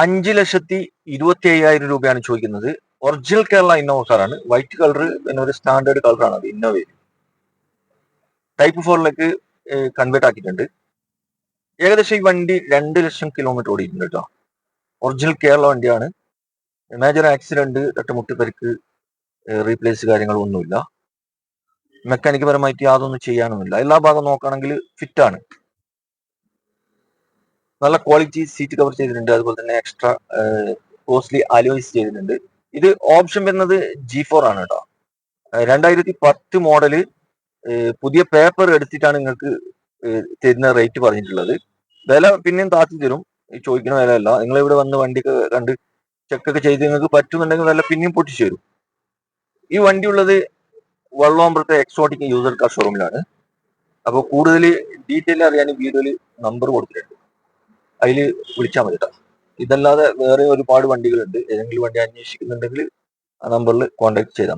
അഞ്ച് ലക്ഷത്തി ഇരുപത്തി അയ്യായിരം രൂപയാണ് ചോദിക്കുന്നത്. ഒറിജിനൽ കേരള ഇന്നോവ സാറാണ് വൈറ്റ് കളർ പിന്നെ ഒരു സ്റ്റാൻഡേർഡ് കളറാണ് അത് ഇന്നോവ ടൈപ്പ് ഫോറിലേക്ക് കൺവേർട്ട് ആക്കിയിട്ടുണ്ട്. ഏകദേശം ഈ വണ്ടി രണ്ട് ലക്ഷം കിലോമീറ്റർ ഓടിയിട്ടുണ്ട് കേട്ടോ. ഒറിജിനൽ കേരള വണ്ടിയാണ്. മേജർ ആക്സിഡന്റ് തട്ടുമുട്ട് പരിക്ക് റീപ്ലേസ് കാര്യങ്ങളൊന്നുമില്ല മെക്കാനിക് പരമായിട്ട് യാതൊന്നും ചെയ്യാനൊന്നുമില്ല. എല്ലാ ഭാഗം നോക്കുകയാണെങ്കിൽ ഫിറ്റ് ആണ്. നല്ല ക്വാളിറ്റി സീറ്റ് കവർ ചെയ്തിട്ടുണ്ട്. അതുപോലെ തന്നെ എക്സ്ട്രാ കോസ്റ്റ്ലി അലോയ്സ് ചെയ്തിട്ടുണ്ട്. ഇത് ഓപ്ഷൻ വരുന്നത് ജി ഫോർ ആണ് കേട്ടോ രണ്ടായിരത്തി പത്ത് മോഡൽ പുതിയ പേപ്പർ എടുത്തിട്ടാണ് നിങ്ങൾക്ക് തരുന്ന റേറ്റ് പറഞ്ഞിട്ടുള്ളത്. വില പിന്നെയും താത്തി തരും. ചോദിക്കുന്ന വില അല്ല നിങ്ങൾ ഇവിടെ വന്ന് വണ്ടിയൊക്കെ കണ്ട് ചെക്കൊക്കെ ചെയ്ത് നിങ്ങൾക്ക് പറ്റുന്നുണ്ടെങ്കിൽ വില പിന്നെയും പൊട്ടിച്ചു തരും. ഈ വണ്ടി ഉള്ളത് വള്ളോമ്പ്രത്തെ എക്സോട്ടിക് യൂസർ കാർ ഷോറൂമിലാണ് അപ്പോൾ കൂടുതൽ ഡീറ്റെയിൽ അറിയാൻ വീഡിയോയിൽ നമ്പർ കൊടുത്തിട്ടുണ്ട്. അതിൽ വിളിച്ചാൽ മതി ഇതല്ലാതെ വേറെ ഒരുപാട് വണ്ടികളുണ്ട്. ഏതെങ്കിലും വണ്ടി അന്വേഷിക്കുന്നുണ്ടെങ്കിൽ ആ നമ്പറിൽ കോൺടാക്ട് ചെയ്താൽ